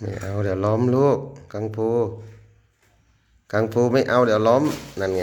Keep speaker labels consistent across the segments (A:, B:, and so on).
A: ไม่เอาเดี๋ยวล้อมลูกกังฟูกังฟูไม่เอาเดี๋ยวล้อมนั่นไง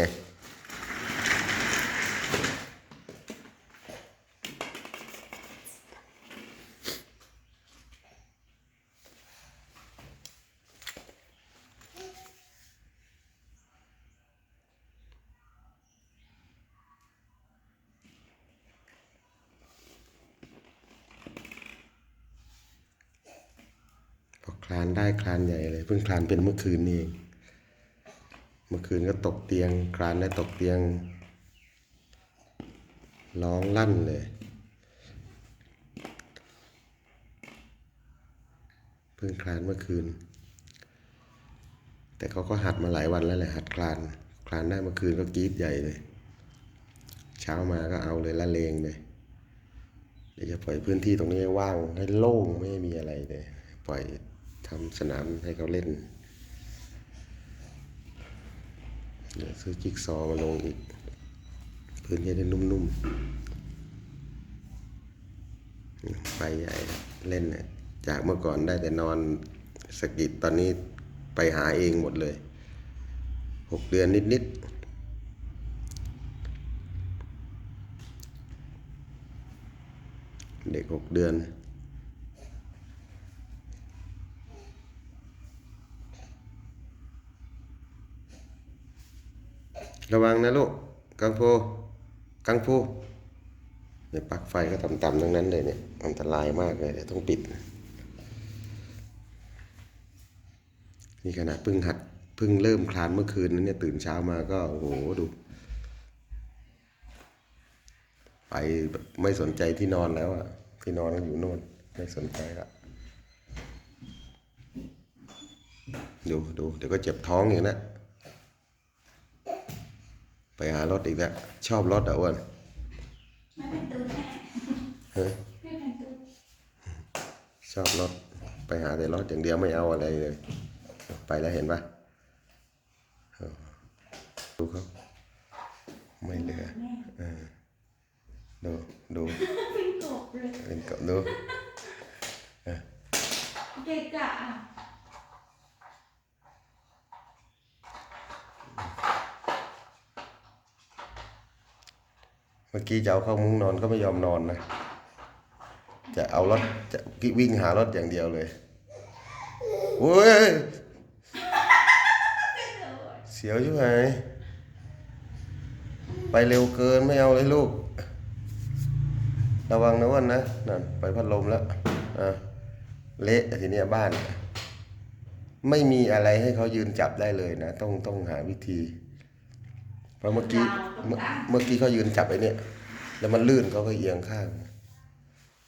A: พอ คลานได้คลานใหญ่เลย เพิ่งคลานเป็นเมื่อคืนนี่เองเมื่อคืนก็ตกเตียง คลานได้ตกเตียงร้องลั่นเลย เพิ่งคลานเมื่อคืน แต่เขาก็หัดมาหลายวันแล้วแหละหัดคลาน คลานได้เมื่อคืนก็กรี๊ดใหญ่เลย เช้ามาก็เอาเลยละเลงเลยเดี๋ยวจะปล่อยพื้นที่ตรงนี้ว่างให้โล่งไม่มีอะไรเลย ปล่อย ทำสนามให้เขาเล่น เดี๋ยวซื้อจิ๊กซอว์มาลงอีก พื้นที่ได้นุ่มๆ ไปใหญ่เล่นเนี่ยจากเมื่อก่อนได้แต่นอนสกิดตอนนี้ไปหาเองหมดเลย หกเดือนนิดๆเด็กหกเดือน ระวังนะลูก กังฟูกังฟูเนี่ยปลั๊กไฟก็ต่ำๆทั้งนั้นเลยเนี่ย อันตรายมากเลยเดี๋ยวต้องปิด นี่ขนาดเพิ่งหัดเพิ่งเริ่มคลานเมื่อคืนนั้นเนี่ยตื่นเช้ามาก็โอ้โหดูไปไม่สนใจที่นอนแล้วอะที่นอนก็อยู่โน่นไม่สนใจละดูดูเดี๋ยวก็เจ็บท้องอย่างนั้น ไปหารถอีกแล้ว ชอบรถอะอ้วน
B: ไม่เป็นตูนแน่
A: ฮะ
B: ไม่เป็นตูน
A: ชอบรถ ไปหาแต่รถอย่างเดียวไม่เอาอะไรเลย ไปแล้วเห็นปะเออดูเขาไม่เหลือ
B: แม่
A: เออดู ดู
B: เป็นกบเลย
A: เป็นกับดู
B: เกะกะอะ
A: เมื่อกี้จะเอาเข้ามุ้งนอนก็ไม่ยอมนอนนะ จะเอารถจะวิ่งหารถอย่างเดียวเลยโว้ยเสียวใช่ไหมไปเร็วเกินไม่เอาเลยลูก ระวังนะอ้วันนะนั่นไปพัดลมแล้วอะเละทีเนี้ยบ้าน ไม่มีอะไรให้เขายืนจับได้เลยนะ ต้องต้องหาวิธี ราะเมื่อกี้เมื่อเมื่อกี้เขายืนจับไอ้เนี่ยแล้วมันลื่นเขาก็เอียงข้าง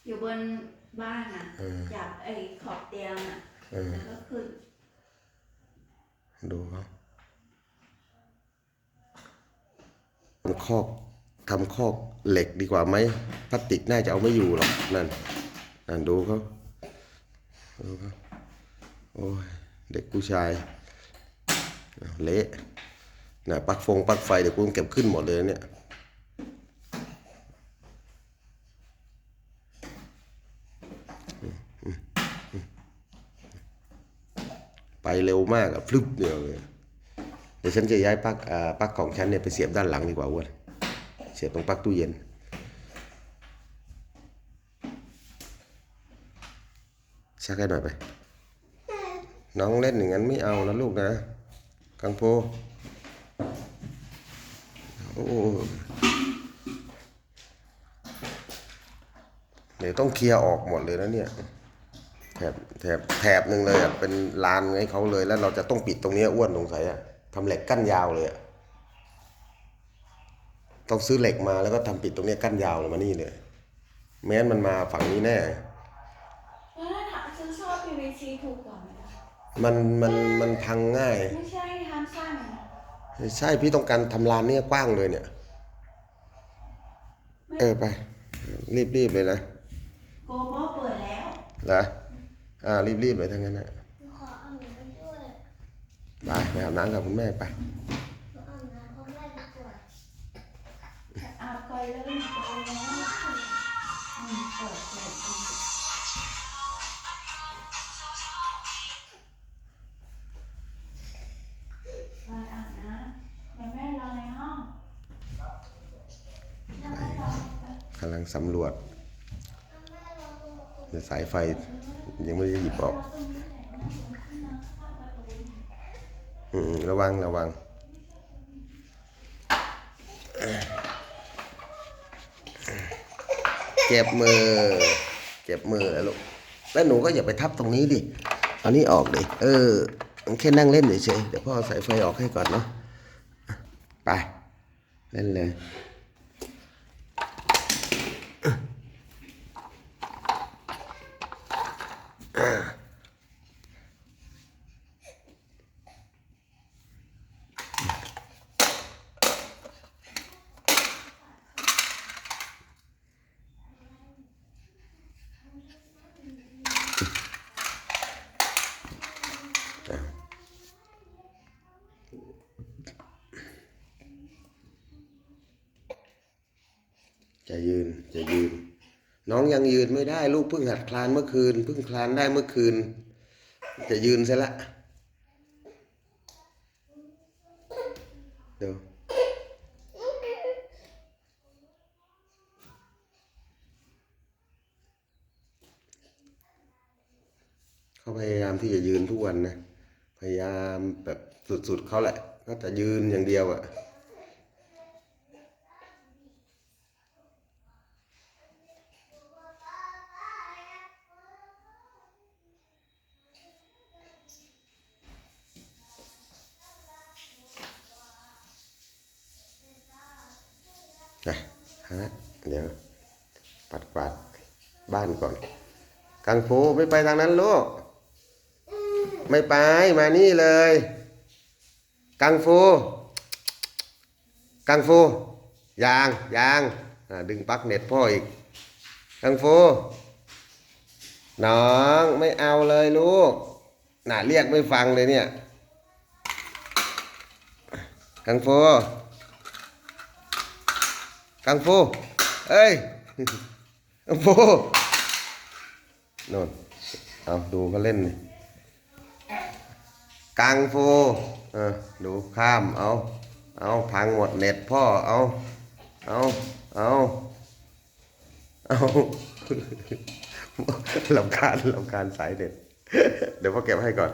B: อยู่บนบ้านอะ
A: เออ
B: จับไอ้ขอบเตียงอะ
A: เออ
B: แล้วก็ขึ้น
A: ดูเขาทำคอกทำคอกเหล็กดีกว่าไหมพลาสติกน่าจะเอาไม่อยู่หรอกนั่นนั่นดูเขาดูเขาโอ้ยเด็กผู้ชายเอาเละ น่ะปลั๊กฟงปลั๊กไฟเดี๋ยวกูต้องเก็บขึ้นหมดเลยเนี่ยไปเร็วมากอะพลึบเดียวเลยเดี๋ยวฉันจะย้ายปลั๊กอ่าปลั๊กของฉันเนี่ยไปเสียบด้านหลังดีกว่าอ้วนเสียบตรงปลั๊กตู้เย็นชักให้หน่อยไป น้องเล่นอย่างนั้นไม่เอานะลูกนะ กังโป โอ้เดี๋ยวต้องเคลียร์ออกหมดเลยนะเนี่ยแถบแถบแถบหนึ่งเลยอะเป็นลานให้เขาเลยแล้วเราจะต้องปิดตรงเนี้ยอ้วนตรงไสอะทำเหล็กกั้นยาวเลยอะต้องซื้อเหล็กมาแล้วก็ทำปิดตรงเนี้ยกั้นยาวเลยมานี่เลยแม้นมันมาฝั่งนี้แน่
B: แล้วถ้าถามซื้อซอส PVC ถูกกว่าไหมล่ะ
A: มันมันมันพังง่าย
B: ไม่ใช่ทำสั้นนะ
A: ใช่พี่ต้องการทำลานเนี้ยกว้างเลยเนี่ย เออไป รีบรีบเลยนะ
B: โกโบเปิดแล้ว
A: เหรออ่ารีบรีบเลยทั้งนั้นนะ
C: ขอเอาหนูไปด้วย
A: ไปไปอาบน้ำกับคุณแม่ไป
C: กำ
A: ลังสำรวจเดี๋ยวสายไฟยังไม่ได้หยิบออกอืมระวังระวังเก็บมือเก็บมือแล้วลูกแล้วหนูก็อย่าไปทับตรงนี้ดิเอานี้ออกดิเออแค่นั่งเล่นเฉยๆเดี๋ยวพ่อสายไฟออกให้ก่อนเนาะไปเล่นเลย ยืนจะยืน น้องยังยืนไม่ได้ลูกเพิ่งหัดคลานเมื่อคืนเพิ่งคลานได้เมื่อคืน จะยืนซะละเดี๋ยวเขาพยายามที่จะยืนทุกวันนะ พยายามแบบสุดๆเขาแหละก็จะยืนอย่างเดียวอะ นะฮะเดี๋ยวปัดกวาดบ้านก่อน กังฟูไม่ไปทางนั้นลูกไม่ไปมานี่เลย กังฟู กังฟูยางยางดึงปลั๊กเน็ตพ่ออีก กังฟูน้องไม่เอาเลยลูกน่ะเรียกไม่ฟังเลยเนี่ยกังฟู กังฟูเอ้ยกังฟูน่นเอาดูเขาเล่นนี่กังฟูเออดูข้ามเอาเอาพังหมดเน็ตพ่อเอาเอาเอาเอาลำคาญลำคาญสายเน็ตเดี๋ยวพ่อเก็บให้ก่อน